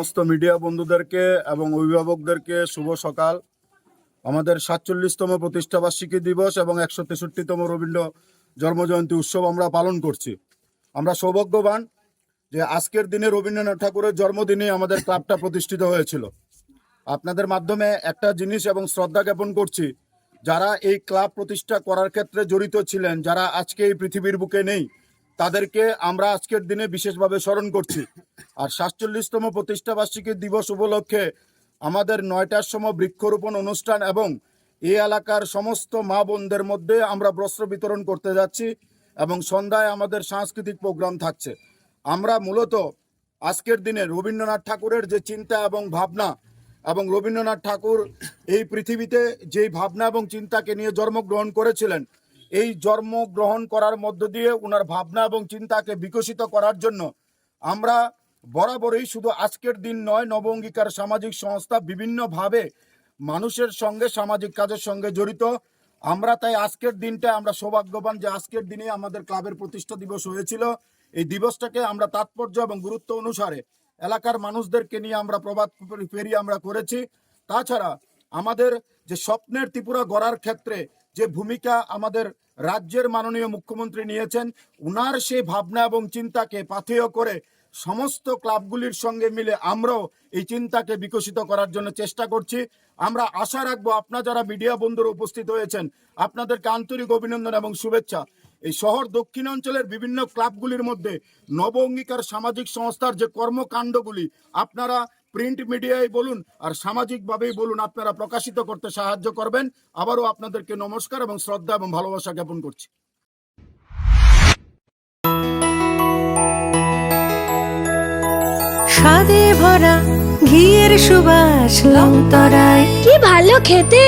সমস্ত মিডিয়া বন্ধুদেরকে এবং অভিভাবকদেরকে শুভ সকাল। আমাদের সাতচল্লিশতম প্রতিষ্ঠাবার্ষিকী দিবস এবং একশো তেষট্টিতম রবীন্দ্র জন্মজয়ন্তী উৎসব আমরা পালন করছি। আমরা সৌভাগ্যবান যে আজকের দিনে রবীন্দ্রনাথ ঠাকুরের জন্মদিনে আমাদের ক্লাবটা প্রতিষ্ঠিত হয়েছিল। আপনাদের মাধ্যমে একটা জিনিস এবং শ্রদ্ধা জ্ঞাপন করছি, যারা এই ক্লাব প্রতিষ্ঠা করার ক্ষেত্রে জড়িত ছিলেন, যারা আজকে এই পৃথিবীর বুকে নেই, তাদেরকে আমরা আজকের দিনে বিশেষভাবে স্মরণ করছি। আর সাতচল্লিশতম প্রতিষ্ঠাবার্ষিকী দিবস উপলক্ষে আমাদের নয়টার সময় বৃক্ষরোপণ অনুষ্ঠান এবং এই এলাকার সমস্ত মা বোনদের মধ্যে আমরা বস্ত্র বিতরণ করতে যাচ্ছি এবং সন্ধ্যায় আমাদের সাংস্কৃতিক প্রোগ্রাম থাকছে। আমরা মূলত আজকের দিনে রবীন্দ্রনাথ ঠাকুরের যে চিন্তা এবং ভাবনা এবং রবীন্দ্রনাথ ঠাকুর এই পৃথিবীতে যেই ভাবনা এবং চিন্তাকে নিয়ে জন্মগ্রহণ করেছিলেন, এই জন্মগ্রহণ করার মধ্য দিয়ে ওনার ভাবনা এবং চিন্তাকে বিকশিত করার জন্য আমরা বরাবরই শুধু আজকের দিন নয় নব অঙ্গীকার সামাজিক সংস্থা বিভিন্নভাবে মানুষের সঙ্গে সামাজিক কাজের সঙ্গে জড়িত। আমরা তাই আজকের দিনটা আমরা সৌভাগ্যবান যে আজকের দিনে আমাদের ক্লাবের প্রতিষ্ঠা দিবস হয়েছিল। এই দিবসটাকে আমরা তাৎপর্য এবং গুরুত্ব অনুসারে এলাকার মানুষদেরকে নিয়ে আমরা প্রভাত ফেরি আমরা করেছি। তাছাড়া আমাদের যে স্বপ্নের ত্রিপুরা গড়ার ক্ষেত্রে যে ভূমিকা আমাদের রাজ্যের মাননীয় মুখ্যমন্ত্রী নিয়েছেন, উনার সেই ভাবনা এবং চিন্তাকে পাথেয় করে সমস্ত ক্লাবগুলির সঙ্গে মিলে আমরাও এই চিন্তাকে বিকশিত করার জন্য চেষ্টা করছি। আমরা আশা রাখব আপনার যারা মিডিয়া বন্ধুরা উপস্থিত হয়েছেন, আপনাদেরকে আন্তরিক অভিনন্দন এবং শুভেচ্ছা। এই শহর দক্ষিণ অঞ্চলের বিভিন্ন ক্লাবগুলির মধ্যে নব অঙ্গীকার সামাজিক সংস্থার যে কর্মকাণ্ডগুলি, আপনারা প্রিন্ট মিডিয়ায় বলুন আর সামাজিকভাবেই বলুন আপনারা প্রকাশিত করতে সাহায্য করবেন। আবারও আপনাদেরকে নমস্কার এবং শ্রদ্ধা এবং ভালোবাসা জ্ঞাপন করছি। স্বাদে ভরা ঘিয়ের সুবাস লংতরায় কি ভালো খেতে।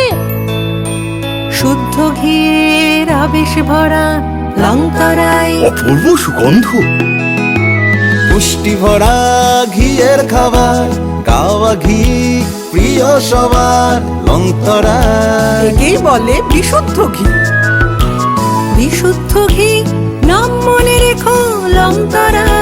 শুদ্ধ ঘিয়ের আবেশ ভরা লংতরায় অপূর্ব সুগন্ধ। পুষ্টি ভরা ঘিয়ের খাবার গাওয়া ঘি প্রিয় সবার লংতরা একেই বলে বিশুদ্ধ ঘি। বিশুদ্ধ ঘি নাম মনে রেখো লংতরায়